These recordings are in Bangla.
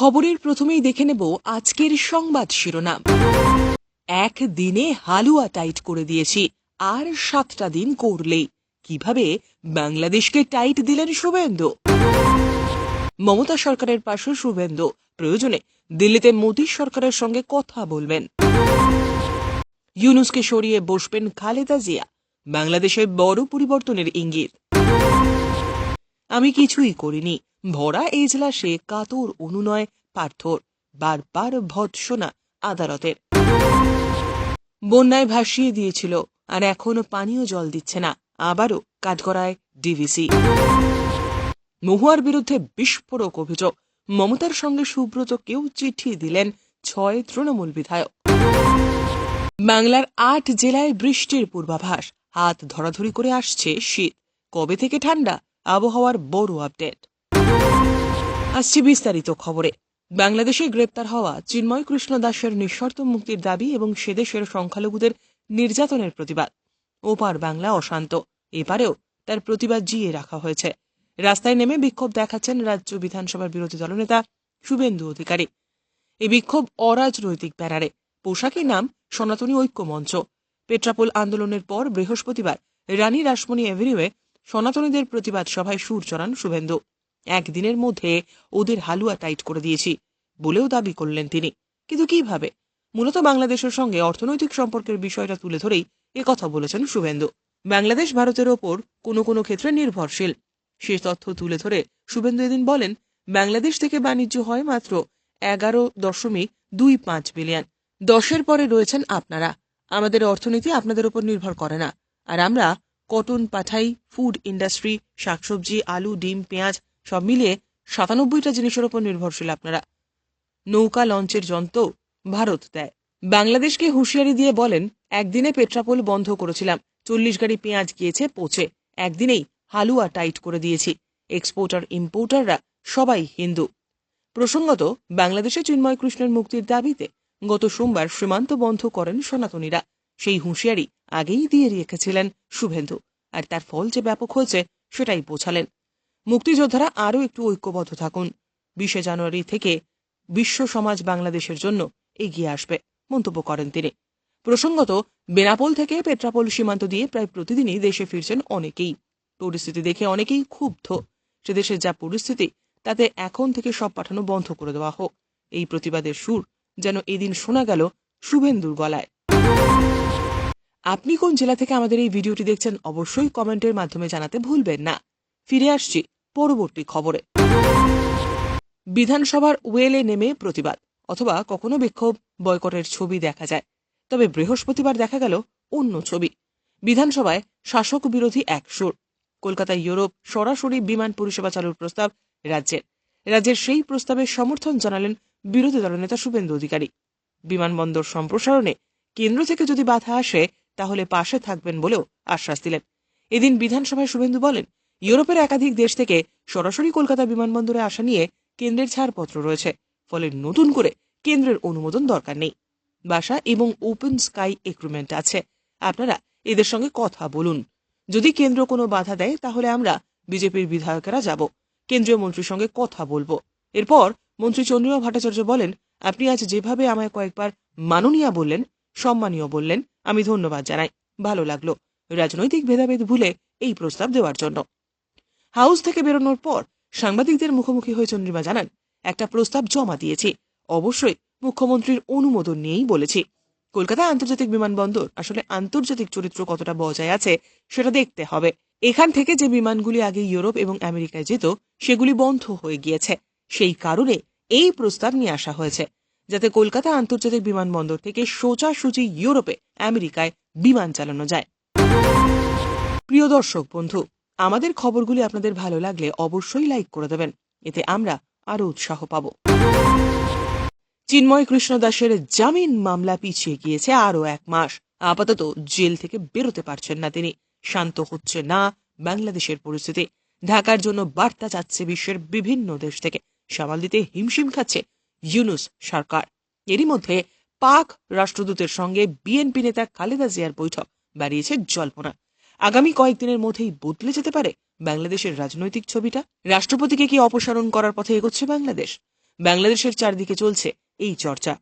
খবরের প্রথমেই দেখে নেব আজকের সংবাদ শিরোনাম। এক দিনে হালুয়া টাইট করে দিয়েছি, আর সাতটা দিন করলেই। কীভাবে বাংলাদেশকে টাইট দিলেন শুভেন্দু? মমতা সরকারের পাশে শুভেন্দু। প্রয়োজনে দিল্লিতে মোদী সরকারের সঙ্গে কথা বলবেন। ইউনুসকে সরিয়ে বসবেন খালেদা জিয়া। বাংলাদেশের বড় পরিবর্তনের ইঙ্গিত। আমি কিছুই করিনি। ভরা এজলাসে কাতর অনুনয়, পার্থর, বারবার ভৎসনা আদালতের। বন্যায় ভাসিয়ে দিয়েছিল, আর এখনও পানীয় জল দিচ্ছে না। আবারও কাঠগড়ায় ডিভিসি। মহুয়ার বিরুদ্ধে বিস্ফোরক অভিযোগ। মমতার সঙ্গে সুব্রত কেউ চিঠি দিলেন ছয় তৃণমূল বিধায়ক। বাংলার আট জেলায় বৃষ্টির পূর্বাভাস। হাত ধরাধরি করে আসছে শীত। কবে থেকে ঠান্ডা? আবহাওয়ার বড় আপডেট। আসছে বিস্তারিত খবরে। বাংলাদেশে গ্রেপ্তার হওয়া চিন্ময় কৃষ্ণ দাসের নিঃশর্ত মুক্তির দাবি এবং সেদেশের সংখ্যালঘুদের নির্যাতনের প্রতিবাদ। ওপার বাংলা অশান্ত। এপারেও তার প্রতিবাদ জিয়ে রাখা হয়েছে। রাস্তায় নেমে বিক্ষোভ দেখাচ্ছেন রাজ্য বিধানসভার বিরোধী দলনেতা শুভেন্দু অধিকারী। এই বিক্ষোভ অরাজনৈতিক ব্যানারে পোশাকের নাম সনাতনী ঐক্য মঞ্চ পেট্রাপোল আন্দোলনের পর বৃহস্পতিবার রানী রাসমণি এভিনিউয়ে সনাতনীদের প্রতিবাদ সভায় সুর চড়ান শুভেন্দু। একদিনের মধ্যে ওদের হালুয়া টাইট করে দিয়েছি, বলেও দাবি করলেন তিনি। কিন্তু কীভাবে? মূলত বাংলাদেশের সঙ্গে অর্থনৈতিক সম্পর্কের বিষয়টা তুলে ধরেই কথা বলেছেন শুভেন্দু। বাংলাদেশ ভারতের ওপর কোনো কোনো ক্ষেত্রে নির্ভরশীল। সে তথ্য তুলে ধরে শুভেন্দু এদিন বলেন, বাংলাদেশ থেকে বাণিজ্য হয় মাত্র এগারো দশমিক দুই পাঁচ বিলিয়ন। দশের পরে রয়েছেন আপনারা। আমাদের অর্থনীতি আপনাদের উপর নির্ভর করে না। আর আমরা কটন পাঠাই ফুড ইন্ডাস্ট্রি শাকসবজি, আলু, ডিম, পেঁয়াজ, সব মিলিয়ে সাতানব্বইটা জিনিসের উপর নির্ভরশীল আপনারা। নৌকা লঞ্চের যন্ত্র ভারত দেয়। বাংলাদেশকে হুঁশিয়ারি দিয়ে বলেন, একদিনে পেট্রাপোল বন্ধ করেছিলাম, চল্লিশ গাড়ি পেঁয়াজ গিয়েছে পচে, একদিনেই হালুয়া টাইট করে দিয়েছি। এক্সপোর্টার, ইম্পোর্টাররা সবাই হিন্দু। প্রসঙ্গত, বাংলাদেশে চিন্ময় কৃষ্ণের মুক্তির দাবিতে গত সোমবার সীমান্ত বন্ধ করেন সনাতনীরা। সেই হুঁশিয়ারি আগেই দিয়ে রেখেছিলেন শুভেন্দু। আর তার ফল যে ব্যাপক হয়েছে, সেটাই বোঝালেন। মুক্তিযোদ্ধারা আরও একটু ঐক্যবদ্ধ থাকুন। বিশে জানুয়ারি থেকে বিশ্ব সমাজ বাংলাদেশের জন্য এগিয়ে আসবে, মন্তব্য করেন তিনি। প্রসঙ্গত, বেনাপোল থেকে পেট্রাপোল সীমান্ত দিয়ে প্রায় প্রতিদিনই দেশে ফিরছেন অনেকেই। পরিস্থিতি দেখে অনেকেই ক্ষুব্ধ। সে দেশের যা পরিস্থিতি, তাতে এখন থেকে সব পাঠানো বন্ধ করে দেওয়া হোক। এই প্রতিবাদের সুর যেন এদিন শোনা গেল শুভেন্দুর গলায়। আপনি কোন জেলা থেকে আমাদের এই ভিডিওটি দেখছেন অবশ্যই কমেন্টের মাধ্যমে জানাতে ভুলবেন না। ফিরে আসছি পরবর্তী খবরে। বিধানসভার ওয়েলে নেমে প্রতিবাদ, অথবা কখনো বিক্ষোভ, বয়কটের ছবি দেখা যায়। তবে বৃহস্পতিবার দেখা গেল অন্য ছবি। বিধানসভায় শাসক বিরোধী এক সুর। কলকাতায় ইউরোপ সরাসরি বিমান পরিষেবা চালুর প্রস্তাব রাজ্যের। রাজ্যের সেই প্রস্তাবের সমর্থন জানালেন বিরোধী দলনেতা শুভেন্দু অধিকারী। বিমানবন্দর সম্প্রসারণে কেন্দ্র থেকে যদি বাধা আসে তাহলে পাশে থাকবেন বলেও আশ্বাস দিলেন। এদিন বিধানসভায় শুভেন্দু বলেন, ইউরোপের একাধিক দেশ থেকে সরাসরি কলকাতা বিমানবন্দরে আসা নিয়ে কেন্দ্রের ছাড়পত্র রয়েছে, ফলে নতুন করে কেন্দ্রের অনুমোদন দরকার নেই। বাসা এবং ওপেন স্কাই এগ্রিমেন্ট আছে। আপনারা এদের সঙ্গে কথা বলুন। যদি কেন্দ্র কোনো বাধা দেয়, তাহলে আমরা বিজেপির বিধায়কেরা যাব। কেন্দ্রীয় মন্ত্রীর সঙ্গে কথা বলব। এরপর মন্ত্রী চন্দ্রিমা ভট্টাচার্য বলেন, আপনি আজ যেভাবে আমায় কয়েকবার মাননীয়া বললেন সম্মানীয় বললেন, আমি ধন্যবাদ জানাই। ভালো লাগল। রাজনৈতিক ভেদাভেদ ভুলে এই প্রস্তাব দেওয়ার জন্য। হাউস থেকে বেরোনোর পর সাংবাদিকদের মুখোমুখি হয়ে চন্দ্রিমা জানান, একটা প্রস্তাব জমা দিয়েছি। অবশ্যই মুখ্যমন্ত্রীর অনুমোদন নিয়েই বলেছি। কলকাতা আন্তর্জাতিক বিমানবন্দর, আসলে আন্তর্জাতিক চরিত্র কতটা বজায় আছে সেটা দেখতে হবে। এখান থেকে যে বিমানগুলি আগে ইউরোপ এবং আমেরিকায় যেত, সেগুলি বন্ধ হয়ে গিয়েছে। সেই কারণে এই প্রস্তাব নিয়ে আসা হয়েছে। যাতে কলকাতা আন্তর্জাতিক বিমানবন্দর থেকে সোজাসুজি ইউরোপে আমেরিকায় বিমান চালানো যায়। প্রিয় দর্শক বন্ধু, আমাদের খবরগুলি আপনাদের ভালো লাগলে অবশ্যই লাইক করে দেবেন। এতে আমরা আরও উৎসাহ পাব। চিন্ময় কৃষ্ণ দাসের জামিন মামলা পিছিয়ে গিয়েছে আরও এক মাস। আপাতত জেল থেকে বেরোতে পারছেন না তিনি। শান্ত হচ্ছে না বাংলাদেশের পরিস্থিতি। ঢাকার জন্য বার্তা যাচ্ছে বিশ্বের বিভিন্ন দেশ থেকে। সামাল দিতে হিমশিম খাচ্ছে ইউনুস সরকার। এরই মধ্যে পাক রাষ্ট্রদূতের সঙ্গে বিএনপি নেতা খালেদা জিয়ার বৈঠক বাড়িয়েছে জল্পনা। আগামী কয়েকদিনের মধ্যেই বদলে যেতে পারে বাংলাদেশের রাজনৈতিক ছবিটা। রাষ্ট্রপতিকে কি অপসারণ করার পথে এগোচ্ছে বাংলাদেশ? বাংলাদেশের চারদিকে চলছে এই চর্চা।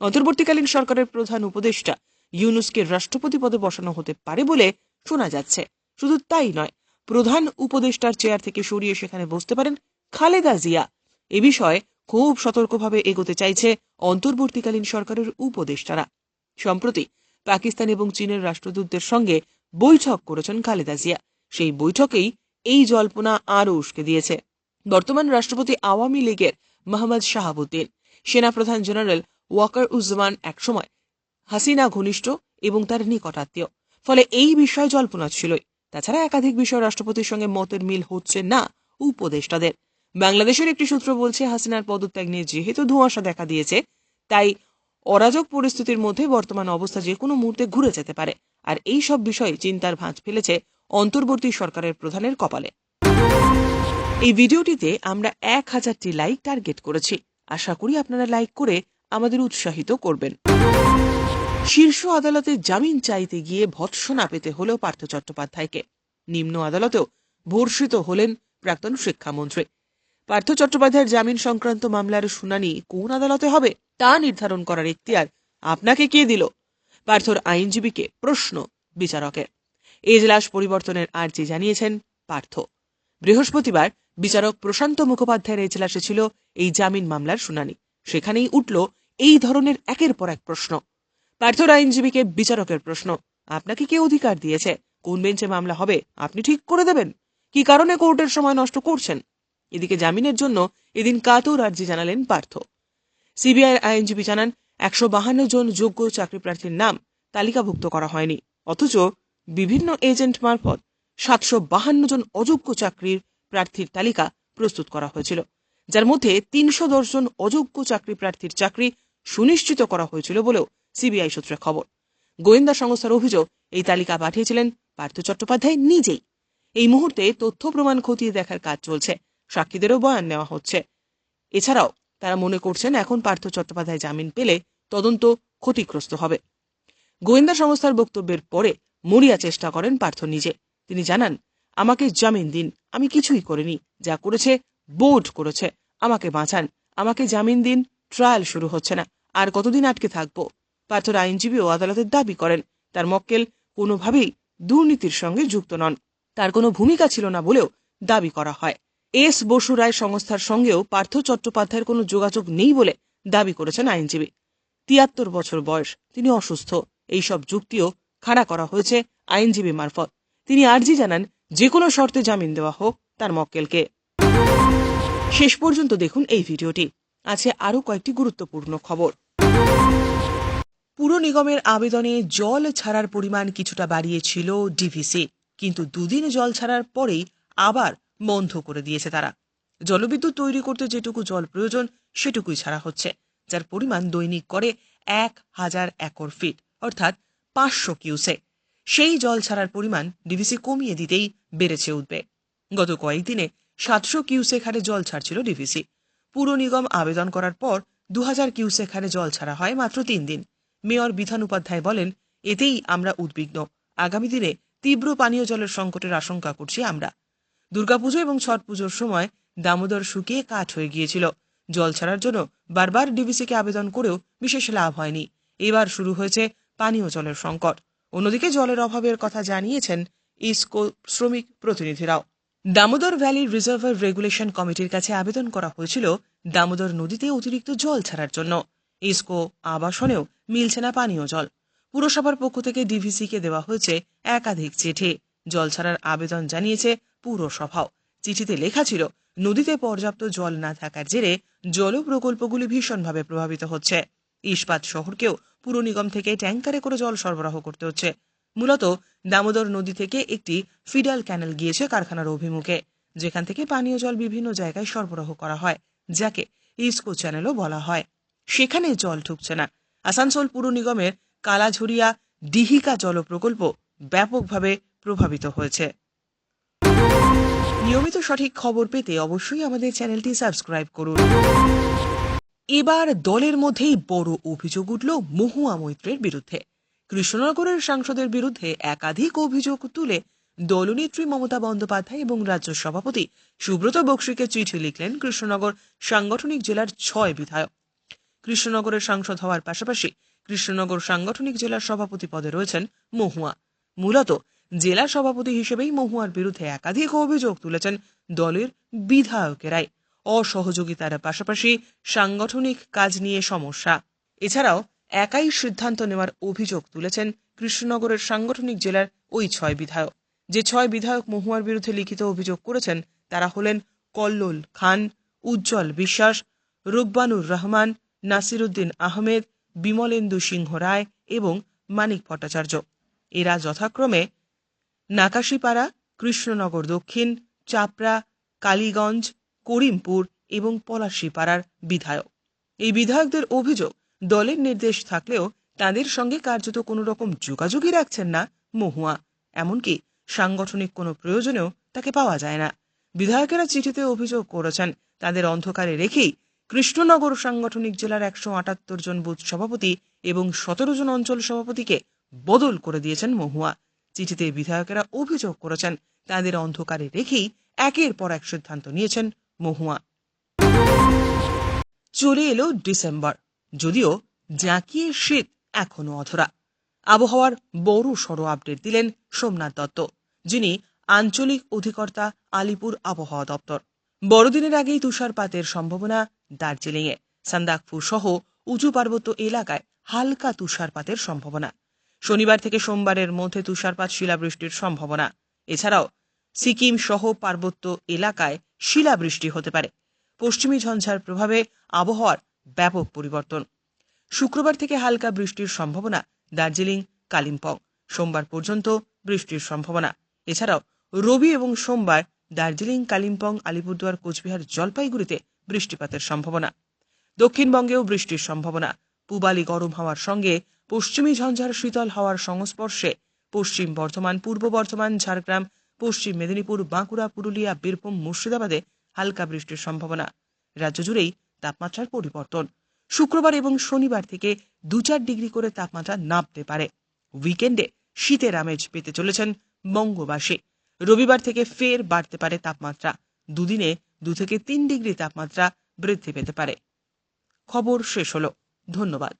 অন্তর্বর্তীকালীন সরকারের প্রধান উপদেষ্টা ইউনুসকে রাষ্ট্রপতি পদে বসানো হতে পারে বলে শোনা যাচ্ছে। শুধু তাই নয়, প্রধান উপদেষ্টার চেয়ার থেকে সরিয়ে সেখানে বসতে পারেন খালেদা জিয়া। এ বিষয়ে খুব সতর্কভাবে এগোতে চাইছে অন্তর্বর্তীকালীন সরকারের উপদেষ্টারা। সম্প্রতি পাকিস্তান এবং চীনের রাষ্ট্রদূতদের সঙ্গে বৈঠক করেছেন খালেদা জিয়া। সেই বৈঠকেই এই জল্পনা আরও উস্কে দিয়েছে। বর্তমান রাষ্ট্রপতি আওয়ামী লীগের মোহাম্মদ শাহাবুদ্দিন, সেনাপ্রধান জেনারেল ওয়াকার উজ্জামান একসময় হাসিনা ঘনিষ্ঠ এবং তার নিকটাত্মীয় ফলে এই বিষয়ে জল্পনা ছিলই। তাছাড়া একাধিক বিষয় রাষ্ট্রপতির সঙ্গে মতের মিল হচ্ছে না উপদেষ্টাদের। বাংলাদেশের একটি সূত্র বলছে, হাসিনার পদত্যাগ নিয়ে যেহেতু ধোঁয়াশা দেখা দিয়েছে, তাই অরাজক পরিস্থিতির মধ্যে বর্তমান অবস্থা যে কোনো মুহূর্তে ঘুরে যেতে পারে। আর এই সব বিষয়ে চিন্তার ভাঁজ ফেলেছে অন্তর্বর্তী সরকারের প্রধানের কপালে। এই ভিডিওটিতে আমরা এক হাজারটি লাইক টার্গেট করেছি। আশা করি আপনারা লাইক করে আমাদের উৎসাহিত করবেন। শীর্ষ আদালতে জামিন চাইতে গিয়ে ভৎসনা পেতে হলেও পার্থ চট্টোপাধ্যায়কে। নিম্ন আদালতেও ভর্ষিত হলেন প্রাক্তন শিক্ষামন্ত্রী। পার্থ চট্টোপাধ্যায়ের জামিন সংক্রান্ত মামলার শুনানি কোন আদালতে হবে তা নির্ধারণ করার ইখতিয়ার আপনাকে কে দিল? পার্থর আইনজীবীকে প্রশ্ন বিচারকের। এজলাস পরিবর্তনের আর্জি জানিয়েছেন পার্থ। বৃহস্পতিবার বিচারক প্রশান্ত মুখোপাধ্যায়ের এজলাসে ছিল এই জামিন মামলার শুনানি। সেখানেই উঠল এই ধরনের একের পর এক প্রশ্ন। পার্থর আইনজীবীকে বিচারকের প্রশ্ন, আপনাকে কে অধিকার দিয়েছে? কোন বেঞ্চে মামলা হবে? আপনি ঠিক করে দেবেন। কি কারণে কোর্টের সময় নষ্ট করছেন? এদিকে জামিনের জন্য এদিন কাতর আর্জি জানালেন পার্থ। সিবিআইয়ের আইনজীবী জানান, একশো বাহান্ন জন যোগ্য চাকরি প্রার্থীর নাম তালিকাভুক্ত করা হয়নি। অথচ বিভিন্ন এজেন্ট মারফত সাতশো বাহান্ন জন অযোগ্য চাকরির প্রার্থীর তালিকা প্রস্তুত করা হয়েছিল। যার মধ্যে তিনশো জন অযোগ্য চাকরি প্রার্থীর চাকরি সুনিশ্চিত করা হয়েছিল বলেও সিবিআই সূত্রে খবর। গোয়েন্দা সংস্থার অভিযোগ, এই তালিকা পাঠিয়েছিলেন পার্থ চট্টোপাধ্যায় নিজেই। এই মুহূর্তে তথ্য প্রমাণ খতিয়ে দেখার কাজ চলছে। সাক্ষীদেরও বয়ান নেওয়া হচ্ছে। এছাড়াও তারা মনে করছেন এখন পার্থ চট্টোপাধ্যায় জামিন পেলে তদন্ত ক্ষতিগ্রস্ত হবে। গোয়েন্দা সংস্থার বক্তব্যের পরে মরিয়া চেষ্টা করেন পার্থ নিজে। তিনি জানান, আমাকে জামিন দিন, আমি কিছুই করিনি। যা করেছে, বোর্ড করেছে। আমাকে বাঁচান। আমাকে জামিন দিন, ট্রায়াল শুরু হচ্ছে না। আর কতদিন আটকে থাকব? পার্থর আইনজীবীও আদালতের দাবি করেন, তার মক্কেল কোনোভাবেই দুর্নীতির সঙ্গে যুক্ত নন। তার কোনো ভূমিকা ছিল না বলেও দাবি করা হয়। এস বসু রায় সংস্থার সঙ্গেও পার্থ চট্টোপাধ্যায়ের কোনো যোগাযোগ নেই বলে দাবি করেছেন আইনজীবী। তিয়াত্তর বছর বয়স, তিনি অসুস্থ। এইসব যুক্তিও খাড়া করা হয়েছে আইনজীবী মারফত। তিনি আর্জি জানান, যে কোনো শর্তে জামিন দেওয়া হোক তার মক্কেলকে। শেষ পর্যন্ত দেখুন এই ভিডিওটি। আছে আরও কয়েকটি গুরুত্বপূর্ণ খবর। পুর নিগমের আবেদনে জল ছাড়ার পরিমাণ কিছুটা বাড়িয়েছিল ডিভিসি, কিন্তু দুদিন জল ছাড়ার পরেই আবার বন্ধ করে দিয়েছে তারা। জলবিদ্যুৎ তৈরি করতে যেটুকু জল প্রয়োজন, সেটুকুই ছাড়া হচ্ছে, যার পরিমাণ দৈনিক করে এক হাজার একর ফিট, অর্থাৎ পাঁচশো কিউসে। সেই জল ছাড়ার পরিমাণ ডিভিসি কমিয়ে দিতেই বেড়েছে উদ্বেগ গত কয়েকদিনে সাতশো কিউসেক হারে জল ছাড়ছিল ডিভিসি। পুর নিগম আবেদন করার পর দু হাজার কিউসেক হারে জল ছাড়া হয় মাত্র তিন দিন। মেয়র বিধান উপাধ্যায় বলেন, এতেই আমরা উদ্বিগ্ন। আগামী দিনে তীব্র পানীয় জলের সংকটের আশঙ্কা করছি আমরা। দুর্গাপুজো এবং ছট পুজোর সময় দামোদর শুকিয়ে কাঠ হয়ে গিয়েছিল। জল ছাড়ার জন্য বারবার ডিভিসিকে আবেদন করেও বিশেষ লাভ হয়নি। এবার শুরু হয়েছে পানীয় জলের সংকট। অন্যদিকে জলের অভাবের কথা জানিয়েছেন ইসকো শ্রমিক প্রতিনিধিরাও। দামোদর ভ্যালি রিজার্ভার রেগুলেশন কমিটির কাছে আবেদন করা হয়েছিল দামোদর নদীতে অতিরিক্ত জল ছাড়ার জন্য। ইসকো আবাসনেও মিলছে না পানীয় জল। পুরসভার পক্ষ থেকে ডিভিসিকে দেওয়া হয়েছে একাধিক চিঠি। জল ছাড়ার আবেদন জানিয়েছে পুরসভাও চিঠিতে লেখা ছিল, নদীতে পর্যাপ্ত জল না থাকার জেরে জল প্রকল্পগুলি ভীষণভাবে প্রভাবিত হচ্ছে। ইস্পাত শহরকেও পুর নিগম থেকে ট্যাঙ্কারে করে জল সরবরাহ করতে হচ্ছে। মূলত দামোদর নদী থেকে একটি ফিডাল ক্যানেল গিয়েছে কারখানার অভিমুখে, যেখান থেকে পানীয় জল বিভিন্ন জায়গায় সরবরাহ করা হয়, যাকে ইসকো চ্যানেলও বলা হয়। সেখানে জল ঢুকছে না। আসানসোল পুর নিগমের কালাঝুরিয়া ডিহিকা জল প্রকল্প ব্যাপকভাবে প্রভাবিত হয়েছে। নিয়মিত সঠিক খবর পেতে অবশ্যই আমাদের চ্যানেলটি সাবস্ক্রাইব করুন। এবার দলের মধ্যেই বড় অভিযোগ উঠল মহুয়া মৈত্রের বিরুদ্ধে। কৃষ্ণনগরের সাংসদের বিরুদ্ধে একাধিক অভিযোগ তুলে দলনেত্রী মমতা বন্দ্যোপাধ্যায় এবং রাজ্য সভাপতি সুব্রত বক্সিকে চিঠি লিখলেন কৃষ্ণনগর সাংগঠনিক জেলার ছয় বিধায়ক। কৃষ্ণনগরের সাংসদ হওয়ার পাশাপাশি কৃষ্ণনগর সাংগঠনিক জেলার সভাপতি পদে রয়েছেন মহুয়া। মূলত জেলা সভাপতি হিসেবেই মহুয়ার বিরুদ্ধে একাধিক অভিযোগ তুলেছেন দলের বিধায়কেরাই। অসহযোগিতার পাশাপাশি সাংগঠনিক কাজ নিয়ে সমস্যা। এছাড়াও একাই সিদ্ধান্ত নেওয়ার অভিযোগ তুলেছেন কৃষ্ণনগরের সাংগঠনিক জেলার ওই ছয় বিধায়ক। যে ছয় বিধায়ক মহুয়ার বিরুদ্ধে লিখিত অভিযোগ করেছেন, তারা হলেন কল্লোল খান, উজ্জ্বল বিশ্বাস রুকবানুর রহমান, নাসিরুদ্দিন আহমেদ, বিমলেন্দু সিংহ রায় এবং মানিক ভট্টাচার্য। এরা যথাক্রমে নাকাশিপাড়া, কৃষ্ণনগর দক্ষিণ, চাপড়া, কালীগঞ্জ, করিমপুর এবং পলাশীপাড়ার বিধায়ক। এই বিধায়কদের অভিযোগ, দলের নির্দেশ থাকলেও তাদের সঙ্গে কার্যত কোনো রকম যোগাযোগই রাখছেন না মহুয়া। এমনকি সাংগঠনিক কোনো প্রয়োজনেও তাকে পাওয়া যায় না। বিধায়কেরা চিঠিতে অভিযোগ করেছেন, তাদের অন্ধকারে রেখেই কৃষ্ণনগর সাংগঠনিক জেলার একশো আটাত্তর জন বুথ সভাপতি এবং সতেরো জন অঞ্চল সভাপতিকে বদল করে দিয়েছেন মহুয়া। চিঠিতে বিধায়কেরা অভিযোগ করেছেন, তাদের অন্ধকারে রেখেই একের পর এক সিদ্ধান্ত নিয়েছেন মহুয়া। চলে এলো ডিসেম্বর, যদিও জাঁকিয়ে শীত এখনও অধরা। আবহাওয়ার বড় সড় আপডেট দিলেন সোমনাথ দত্ত, যিনি আঞ্চলিক অধিকর্তা আলিপুর আবহাওয়া দপ্তর। বড়দিনের আগেই তুষারপাতের সম্ভাবনা দার্জিলিংয়ে। সান্দাকফু সহ উঁচু পার্বত্য এলাকায় হালকা তুষারপাতের সম্ভাবনা। শনিবার থেকে সোমবারের মধ্যে তুষারপাত, শিলাবৃষ্টির সম্ভাবনা। এছাড়াও সিকিম সহ পার্বত্য এলাকায় শিলাবৃষ্টি হতে পারে। পশ্চিমী ঝঞ্ঝার প্রভাবে আবহাওয়ার ব্যাপক পরিবর্তন। শুক্রবার থেকে হালকা বৃষ্টির সম্ভাবনা দার্জিলিং, কালিম্পং। সোমবার পর্যন্ত বৃষ্টির সম্ভাবনা। এছাড়াও রবি এবং সোমবার দার্জিলিং, কালিম্পং, আলিপুরদুয়ার, কোচবিহার, জলপাইগুড়িতে বৃষ্টিপাতের সম্ভাবনা। দক্ষিণবঙ্গেও বৃষ্টির সম্ভাবনা। পূবালি গরম হওয়ার সঙ্গে পশ্চিমী ঝঞ্ঝার শীতল হওয়ার সংস্পর্শে পশ্চিম বর্ধমান, পূর্ব বর্ধমান, ঝাড়গ্রাম, পশ্চিম মেদিনীপুর, বাঁকুড়া, পুরুলিয়া, বীরভূম, মুর্শিদাবাদে হালকা বৃষ্টির সম্ভাবনা। রাজ্য জুড়েই তাপমাত্রার পরিবর্তন। শুক্রবার এবং শনিবার থেকে দু চার ডিগ্রি করে তাপমাত্রা নামতে পারে। উইকেন্ডে শীতের আমেজ পেতে চলেছেন বঙ্গবাসী। রবিবার থেকে ফের বাড়তে পারে তাপমাত্রা। দুদিনে দু থেকে তিন ডিগ্রি তাপমাত্রা বৃদ্ধি পেতে পারে। খবর শেষ হলো। ধন্যবাদ।